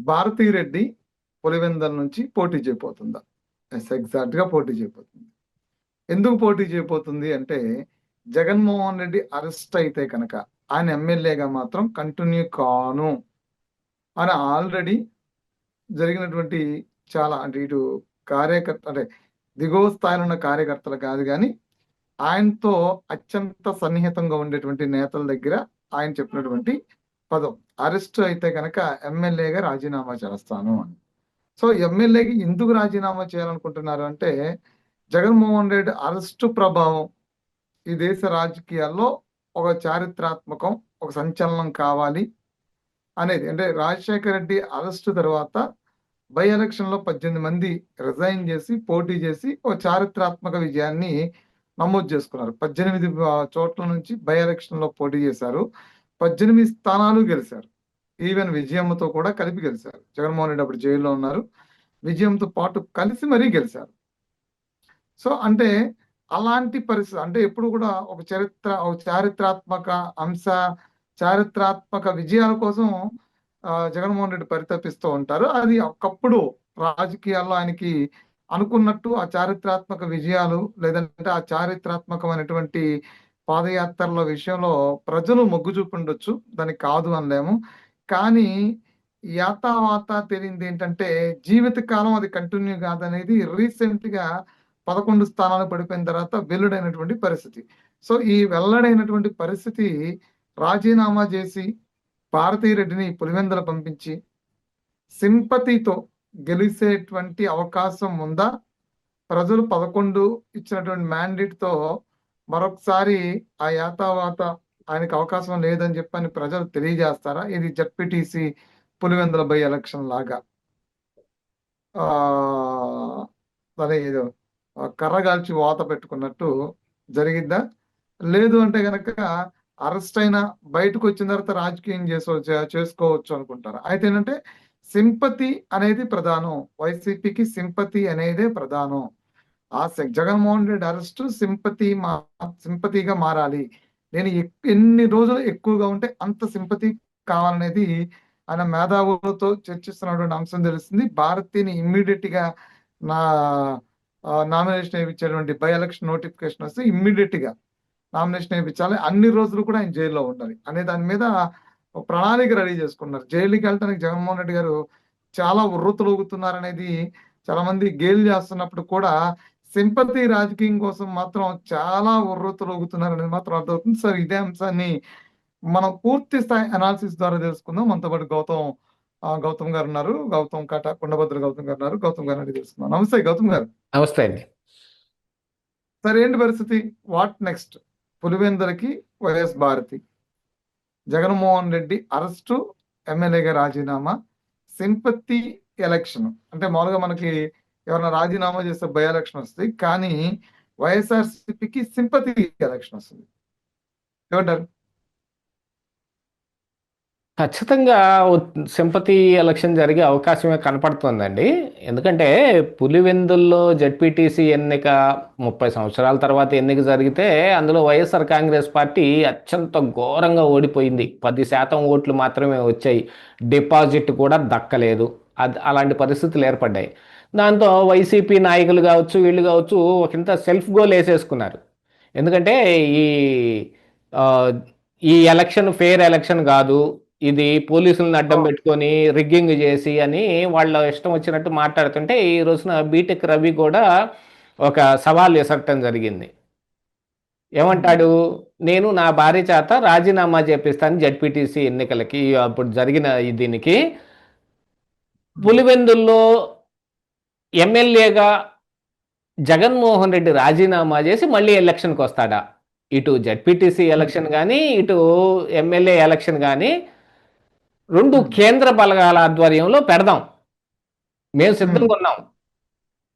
భారతీరెడ్డి పులివెందల నుంచి పోటీ చేయబోతుందా? ఎస్ ఎగ్జాక్ట్గా పోటీ చేయబోతుంది. ఎందుకు పోటీ చేయబోతుంది అంటే జగన్మోహన్ రెడ్డి అరెస్ట్ అయితే కనుక ఆయన ఎమ్మెల్యేగా మాత్రం కంటిన్యూ కాను అని ఆల్రెడీ జరిగినటువంటి చాలా అంటే ఇటు కార్యకర్త అంటే దిగువ స్థాయిలో ఉన్న కార్యకర్తలు కాదు కానీ ఆయనతో అత్యంత సన్నిహితంగా ఉండేటువంటి నేతల దగ్గర ఆయన చెప్పినటువంటి పదం. అరెస్ట్ అయితే కనుక ఎమ్మెల్యేగా రాజీనామా చేస్తాను అని. సో ఎమ్మెల్యేకి ఎందుకు రాజీనామా చేయాలనుకుంటున్నారు అంటే జగన్మోహన్ రెడ్డి అరెస్టు ప్రభావం ఈ దేశ రాజకీయాల్లో ఒక చారిత్రాత్మకం ఒక సంచలనం కావాలి అనేది. అంటే రాజశేఖర రెడ్డి అరెస్టు తర్వాత బై ఎలక్షన్లో పద్దెనిమిది మంది రిజైన్ చేసి పోటీ చేసి ఒక చారిత్రాత్మక విజయాన్ని నమోదు చేసుకున్నారు. పద్దెనిమిది చోట్ల నుంచి బై ఎలక్షన్లో పోటీ చేశారు. పద్దెనిమిది స్థానాలు గెలిచారు. ఈవెన్ విజయంతో కూడా కలిపి గెలిచారు. జగన్మోహన్ రెడ్డి అప్పుడు జైల్లో ఉన్నారు. విజయంతో పాటు కలిసి మరీ గెలిచారు. సో అంటే అలాంటి పరిస్థితి అంటే ఎప్పుడు కూడా ఒక చరిత్ర ఒక చారిత్రాత్మక అంశ చారిత్రాత్మక విజయాల కోసం జగన్మోహన్ రెడ్డి పరితపిస్తూ ఉంటారు. అది ఒకప్పుడు రాజకీయాల్లో ఆయనకి అనుకున్నట్టు ఆ చారిత్రాత్మక విజయాలు లేదంటే ఆ చారిత్రాత్మకమైనటువంటి పాదయాత్రల విషయంలో ప్రజలు మొగ్గు చూపుండొచ్చు దానికి కాదు అనలేము. కానీ యాతావాత తెలియంది ఏంటంటే జీవితకాలం అది కంటిన్యూ కాదనేది రీసెంట్గా పదకొండు స్థానాలు పడిపోయిన తర్వాత వెల్లుడైనటువంటి పరిస్థితి. సో ఈ వెల్లడైనటువంటి పరిస్థితి రాజీనామా చేసి భారతీరెడ్డిని పులివెందల పంపించి సింపతితో గెలిచేటువంటి అవకాశం ఉందా? ప్రజలు పదకొండు ఇచ్చినటువంటి మ్యాండేట్తో మరొకసారి ఆ యాతావాత ఆయనకు అవకాశం లేదని చెప్పని ప్రజలు తెలియజేస్తారా? ఇది జడ్పీటీసీ పులివెందుల బై ఎలక్షన్ లాగా. ఆ అదే ఏదో కర్రగాల్చి వాత పెట్టుకున్నట్టు జరిగిద్దా? లేదు అంటే కనుక అరెస్ట్ అయినా బయటకు వచ్చిన తర్వాత రాజకీయం చేసో చేసుకోవచ్చు అనుకుంటారు? అయితే ఏంటంటే సింపతి అనేది ప్రధానం. వైసీపీకి సింపతి అనేదే ప్రధానం. ఆ జగన్మోహన్ రెడ్డి అరెస్ట్ సింపతి మా సింపతిగా మారాలి. నేను ఎక్- ఎన్ని రోజులు ఎక్కువగా ఉంటే అంత సింపతి కావాలనేది ఆయన మేధావులతో చర్చిస్తున్నటువంటి అంశం తెలుస్తుంది. భారతీని ఇమ్మీడియట్గా నా నామినేషన్ వేయించేటువంటి బై ఎలక్షన్ నోటిఫికేషన్ వస్తే ఇమ్మీడియట్గా నామినేషన్ వేయించాలి. అన్ని రోజులు కూడా ఆయన జైల్లో ఉండాలి అనే దాని మీద ప్రణాళిక రెడీ చేసుకున్నారు. జైలుకి వెళ్ళడానికి జగన్మోహన్ రెడ్డి గారు చాలా ఉర్రూతలూగుతున్నారు అనేది చాలా మంది గేలు చేస్తున్నప్పుడు కూడా సింపతి రాజకీయం కోసం మాత్రం చాలా ఉర్రూతలూగుతున్నారు అనేది మాత్రం అర్థమవుతుంది. సార్ ఇదే అంశాన్ని మనం పూర్తి స్థాయి అనాలిసిస్ ద్వారా తెలుసుకుందాం. మనతో పాటు గౌతమ్ గౌతమ్ గారు ఉన్నారు. గౌతమ్ కాట కొండభద్ర గౌతమ్ గారు ఉన్నారు. గౌతమ్ గారు అడిగి తెలుసుకుందాం. నమస్తే గౌతమ్ గారు. నమస్తే అండి. సార్ ఏంటి పరిస్థితి? వాట్ నెక్స్ట్ పులివెందులకి వైఎస్ భారతి. జగన్మోహన్ రెడ్డి అరెస్టు ఎమ్మెల్యేగా రాజీనామా సింపతి ఎలక్షన్. అంటే మామూలుగా మనకి ఎవరైనా రాజీనామా చేస్తే బై ఎలక్షన్ వస్తుంది కానీ వైఎస్ఆర్సిపికి సింపతి ఎలక్షన్ వస్తుంది. ఏమంటారు? ఖచ్చితంగా సింపతి ఎలక్షన్ జరిగే అవకాశమే కనపడుతుందండి. ఎందుకంటే పులివెందుల్లో జడ్పీటీసీ ఎన్నిక ముప్పై సంవత్సరాల తర్వాత ఎన్నిక జరిగితే అందులో వైఎస్ఆర్ కాంగ్రెస్ పార్టీ అత్యంత ఘోరంగా ఓడిపోయింది. పది శాతం ఓట్లు మాత్రమే వచ్చాయి. డిపాజిట్ కూడా దక్కలేదు. అది అలాంటి పరిస్థితులు ఏర్పడ్డాయి. దాంతో వైసీపీ నాయకులు కావచ్చు వీళ్ళు కావచ్చు ఒకంత సెల్ఫ్ గోల్ వేసేసుకున్నారు. ఎందుకంటే ఈ ఈ ఎలక్షన్ ఫెయిర్ ఎలక్షన్ కాదు ఇది పోలీసులను అడ్డం. పెట్టుకొని రిగ్గింగ్ చేసి అని వాళ్ళ ఇష్టం వచ్చినట్టు మాట్లాడుతుంటే ఈ రోజున బీటెక్ రవి కూడా ఒక సవాల్ విసరటం జరిగింది. ఏమంటాడు? నేను నా భార్య చేత రాజీనామా చేపిస్తాను జడ్పీటీసీ ఎన్నికలకి. అప్పుడు జరిగిన దీనికి పులివెందుల్లో ఎమ్మెల్యేగా జగన్మోహన్ రెడ్డి రాజీనామా చేసి మళ్ళీ ఎలక్షన్కి వస్తాడా? ఇటు జడ్పీటీసీ ఎలక్షన్ కానీ ఇటు ఎమ్మెల్యే ఎలక్షన్ కానీ రెండు Hmm. కేంద్ర బలగాల ఆధ్వర్యంలో పెడదాం. మేము సిద్ధంగా ఉన్నాం.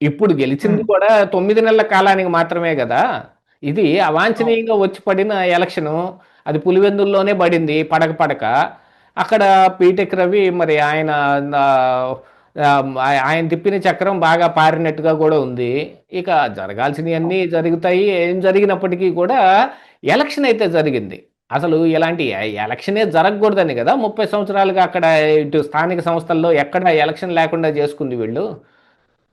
ఇప్పుడు గెలిచింది Hmm. కూడా తొమ్మిది నెలల కాలానికి మాత్రమే కదా? ఇది అవాంఛనీయంగా వచ్చి పడిన ఎలక్షను అది పులివెందుల్లోనే పడింది పడక పడక. అక్కడ పీటెక్ రవి మరి ఆయన ఆయన తిప్పిన చక్రం బాగా పారినట్టుగా కూడా ఉంది. ఇక జరగాల్సినవన్నీ జరుగుతాయి. ఏం జరిగినప్పటికీ కూడా ఎలక్షన్ అయితే జరిగింది. అసలు ఇలాంటి ఎలక్షనే జరగకూడదని కదా ముప్పై సంవత్సరాలుగా అక్కడ ఇటు స్థానిక సంస్థల్లో ఎక్కడ ఎలక్షన్ లేకుండా చేసుకుంది వీళ్ళు.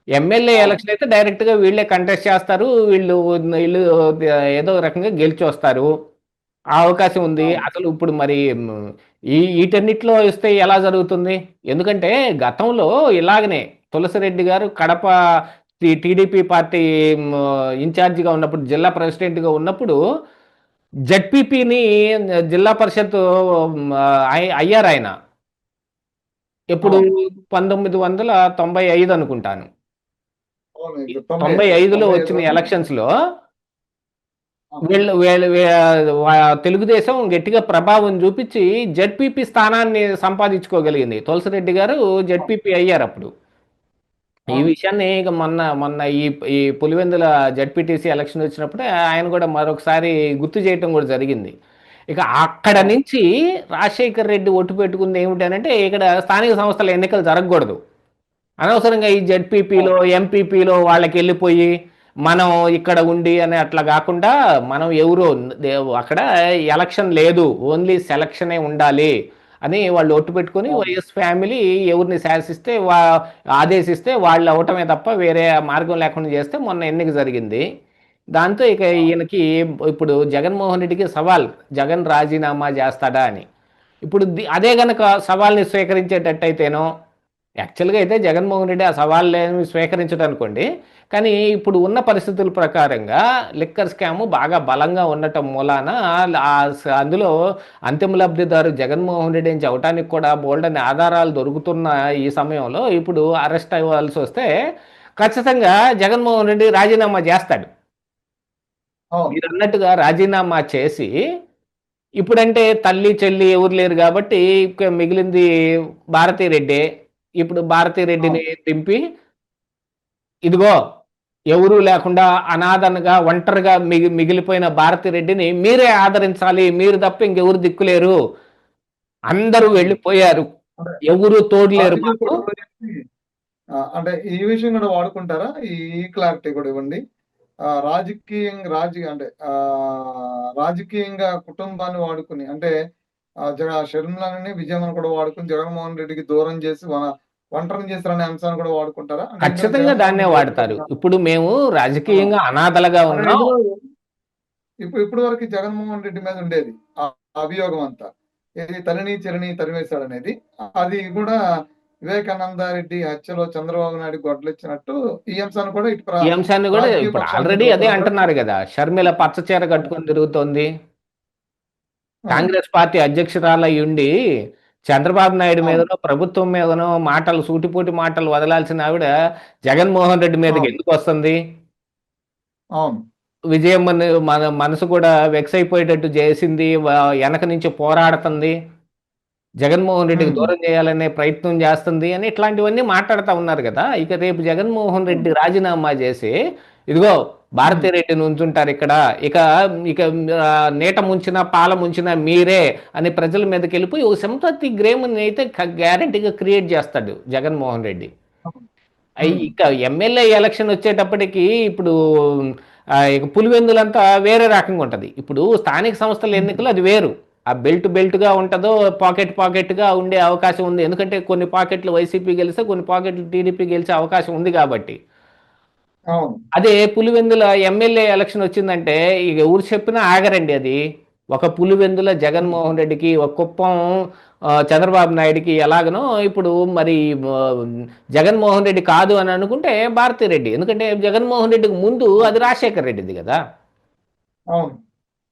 ఎమ్మెల్యే ఎలక్షన్ అయితే డైరెక్ట్గా వీళ్ళే కంటెస్ట్ చేస్తారు. వీళ్ళు వీళ్ళు ఏదో రకంగా గెలిచి వస్తారు ఆ అవకాశం ఉంది. అసలు ఇప్పుడు మరి ఈ వీటన్నిటిలో ఇస్తే ఎలా జరుగుతుంది? ఎందుకంటే గతంలో ఇలాగనే తులసిరెడ్డి గారు కడప టీడీపీ పార్టీ ఇన్ఛార్జిగా ఉన్నప్పుడు జిల్లా ప్రెసిడెంట్గా ఉన్నప్పుడు జడ్పీపీని జిల్లా పరిషత్ అయ్యారు ఆయన. ఎప్పుడు పంతొమ్మిది వందల తొంభై ఐదు అనుకుంటాను. ఇప్పుడు తొంభై ఐదులో వచ్చిన ఎలక్షన్స్లో వీళ్ళు వీళ్ళు తెలుగుదేశం గట్టిగా ప్రభావం చూపించి జడ్పీపీ స్థానాన్ని సంపాదించుకోగలిగింది. తులసిరెడ్డి గారు జడ్పీపీ అయ్యారు అప్పుడు. ఈ. విషయాన్ని ఇక మొన్న మొన్న ఈ ఈ పులివెందుల జడ్పీటీసీ ఎలక్షన్ వచ్చినప్పుడు ఆయన కూడా మరొకసారి గుర్తు చేయటం కూడా జరిగింది. ఇక అక్కడ నుంచి రాజశేఖర్ రెడ్డి ఒట్టు పెట్టుకుంది ఏమిటనంటే ఇక్కడ స్థానిక సంస్థల ఎన్నికలు జరగకూడదు. అనవసరంగా ఈ జడ్పీపీలో ఎంపీపీలో వాళ్ళకి వెళ్ళిపోయి మనం ఇక్కడ ఉండి అని అట్లా కాకుండా మనం ఎవరు అక్కడ ఎలక్షన్ లేదు ఓన్లీ సెలక్షనే ఉండాలి అని వాళ్ళు ఒట్టు పెట్టుకొని వైఎస్ ఫ్యామిలీ ఎవరిని శాసిస్తే వా ఆదేశిస్తే వాళ్ళు అవటమే తప్ప వేరే మార్గం లేకుండా చేస్తే మొన్న ఎన్నిక జరిగింది. దాంతో ఇక ఈయనకి ఇప్పుడు జగన్మోహన్ రెడ్డికి సవాల్ జగన్ రాజీనామా చేస్తాడా అని. ఇప్పుడు అదే గనక సవాల్ని స్వీకరించేటట్టయితేనో యాక్చువల్గా అయితే జగన్మోహన్ రెడ్డి ఆ సవాళ్ళని స్వీకరించడం అనుకోండి కానీ ఇప్పుడు ఉన్న పరిస్థితుల ప్రకారంగా లిక్కర్ స్కాము బాగా బలంగా ఉండటం మూలాన అందులో అంతిమ లబ్ధిదారు జగన్మోహన్ రెడ్డి నుంచి అవటానికి కూడా బోల్డ్ అనే ఆధారాలు దొరుకుతున్న ఈ సమయంలో ఇప్పుడు అరెస్ట్ అవ్వాల్సి వస్తే ఖచ్చితంగా జగన్మోహన్ రెడ్డి రాజీనామా చేస్తాడు. మీరు అన్నట్టుగా రాజీనామా చేసి ఇప్పుడంటే తల్లి చెల్లి ఎవరు లేరు కాబట్టి మిగిలింది భారతీ రెడ్డి ఇప్పుడు భారతీ రెడ్డిని దింపి ఇదిగో ఎవరూ లేకుండా అనాథనగా ఒంటరిగా మిగి మిగిలిపోయిన భారతీ రెడ్డిని మీరే ఆదరించాలి మీరు తప్ప ఇంకెవరు దిక్కులేరు. అందరూ వెళ్ళిపోయారు. ఎవరు తోడలేరు రాజకీయ అంటే ఈ విషయం కూడా వాడుకుంటారా? ఈ క్లారిటీ కూడా ఇవ్వండి. ఆ, రాజకీయంగా రాజకీయ అంటే ఆ రాజకీయంగా కుటుంబాన్ని వాడుకుని అంటే జగ షర్మిలని విజయమ్మను కూడా వాడుకుని జగన్మోహన్ రెడ్డికి దూరం చేసి వ- ఒంటరిని చేస్తారనే అంశాన్ని కూడా వాడుకుంటారా? ఖచ్చితంగా దాన్నే వాడతారు. ఇప్పుడు మేము రాజకీయంగా అనాథలుగా ఉన్నాం. ఇప్పుడు వరకు జగన్మోహన్ రెడ్డి మీద ఉండేది ఆ అభియోగం అంతా. ఏది తల్లిని చెల్లిని తరివేశాడు అనేది అది కూడా వివేకానంద రెడ్డి హత్యలో చంద్రబాబు నాయుడు గొడ్లెచ్చినట్టు ఈ అంశాన్ని కూడా ఇటు ఈ అంశాన్ని కూడా ఇప్పుడు ఆల్రెడీ అదే అంటున్నారు కదా. షర్మిల పచ్చ చీర కట్టుకొని తిరుగుతోంది. కాంగ్రెస్ పార్టీ అధ్యక్షురాలై ఉండి చంద్రబాబు నాయుడు మీదనో ప్రభుత్వం మీదనో మాటలు సూటిపోటి మాటలు వదలాల్సిన ఆవిడ జగన్మోహన్ రెడ్డి మీదకి. ఎందుకు వస్తుంది? అవును. విజయమ్మని మన మనసు కూడా వెక్స్ అయిపోయేటట్టు చేసింది వెనక నుంచి పోరాడుతుంది. జగన్మోహన్ రెడ్డికి. దూరం చేయాలనే ప్రయత్నం చేస్తుంది అని ఇట్లాంటివన్నీ మాట్లాడుతూ ఉన్నారు కదా. ఇక రేపు జగన్మోహన్ రెడ్డి రాజీనామా చేసి ఇదిగో భారతీ రెడ్డిని ఉంచుంటారు ఇక్కడ. ఇక ఇక నీట ముంచిన పాల ముంచిన మీరే అని ప్రజల మీదకి వెళ్ళిపోయి ఒక సింపతి గ్రేమ్ని అయితే గ్యారంటీగా క్రియేట్ చేస్తాడు జగన్మోహన్ రెడ్డి. ఇక ఎమ్మెల్యే ఎలక్షన్ వచ్చేటప్పటికి ఇప్పుడు ఇక పులివెందులంతా వేరే రకంగా ఉంటుంది. ఇప్పుడు స్థానిక సంస్థల ఎన్నికలు అది వేరు. ఆ బెల్ట్ బెల్ట్గా ఉంటుందో పాకెట్ పాకెట్గా ఉండే అవకాశం ఉంది. ఎందుకంటే కొన్ని పాకెట్లు వైసీపీ గెలిస్తే కొన్ని పాకెట్లు టీడీపీ గెలిచే అవకాశం ఉంది కాబట్టి. అదే పులివెందుల ఎమ్మెల్యే ఎలక్షన్ వచ్చిందంటే ఇక ఎవరు చెప్పినా ఆగరండి అది. ఒక పులివెందుల జగన్మోహన్ రెడ్డికి ఒక కుప్పం చంద్రబాబు నాయుడికి ఎలాగనో ఇప్పుడు మరి జగన్మోహన్ రెడ్డి కాదు అని అనుకుంటే భారతీ రెడ్డి. ఎందుకంటే జగన్మోహన్ రెడ్డికి ముందు అది రాజశేఖర్ రెడ్డిది కదా. అవును.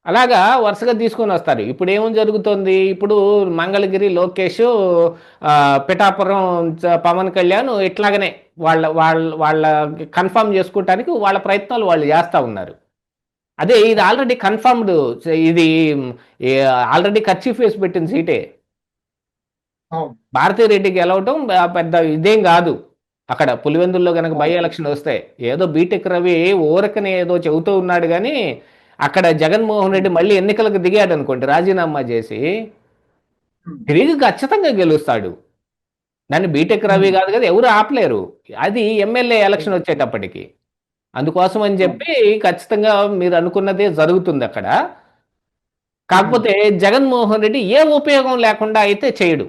అలాగా వరుసగా తీసుకొని వస్తారు. ఇప్పుడు ఏం జరుగుతోంది? ఇప్పుడు మంగళగిరి లోకేష్ పిఠాపురం పవన్ కళ్యాణ్ ఇట్లాగనే వాళ్ళ వాళ్ళ వాళ్ళ కన్ఫర్మ్ చేసుకోవటానికి వాళ్ళ ప్రయత్నాలు వాళ్ళు చేస్తూ ఉన్నారు. అదే ఇది ఆల్రెడీ కన్ఫర్మ్డ్ ఇది ఆల్రెడీ ఖర్చు ఫేస్ పెట్టిన సీటే. అవును. భారతీ రెడ్డి గెలవటం పెద్ద ఇదేం కాదు. అక్కడ పులివెందుల్లో కనుక బై ఎలక్షన్ వస్తే ఏదో బీటెక్ రవి ఊరకనే ఏదో చెబుతూ ఉన్నాడు కానీ అక్కడ జగన్మోహన్ రెడ్డి మళ్ళీ ఎన్నికలకు దిగాడు అనుకోండి రాజీనామా చేసి తిరిగి ఖచ్చితంగా గెలుస్తాడు. దాన్ని బీటెక్ రవి కాదు కదా ఎవరు ఆపలేరు. అది ఎమ్మెల్యే ఎలక్షన్ వచ్చేటప్పటికి. అందుకోసం అని చెప్పి ఖచ్చితంగా మీరు అనుకున్నదే జరుగుతుంది అక్కడ. కాకపోతే జగన్మోహన్ రెడ్డి ఏ ఉపయోగం లేకుండా అయితే చేయడు.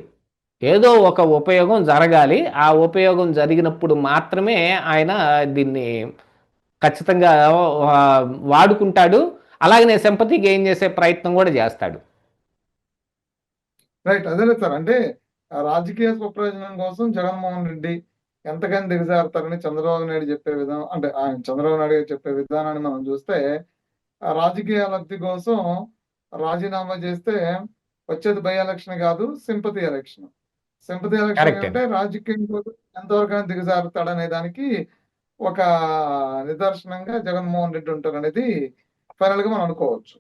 ఏదో ఒక ఉపయోగం జరగాలి. ఆ ఉపయోగం జరిగినప్పుడు మాత్రమే ఆయన దీన్ని ఖచ్చితంగా వాడుకుంటాడు. అలాగనే సింపతి గెయిన్ చేసే ప్రయత్నం కూడా చేస్తాడు. రైట్ అదేలే సార్. అంటే రాజకీయ స్వప్రయోజనం కోసం జగన్మోహన్ రెడ్డి ఎంతకని దిగజారుతారని చంద్రబాబు నాయుడు చెప్పే విధానం అంటే ఆయన చంద్రబాబు నాయుడు గారు చెప్పే విధానాన్ని మనం చూస్తే రాజకీయ లబ్ధి కోసం రాజీనామా చేస్తే వచ్చేది బై ఎలక్షన్ కాదు సింపతి ఎలక్షన్. Sympathy election. అంటే రాజకీయం కోసం ఎంతవరకు దిగజారుతాడనే దానికి ఒక నిదర్శనంగా జగన్మోహన్ రెడ్డి ఉంటారు అనేది ఫైనల్గా మనం అనుకోవచ్చు.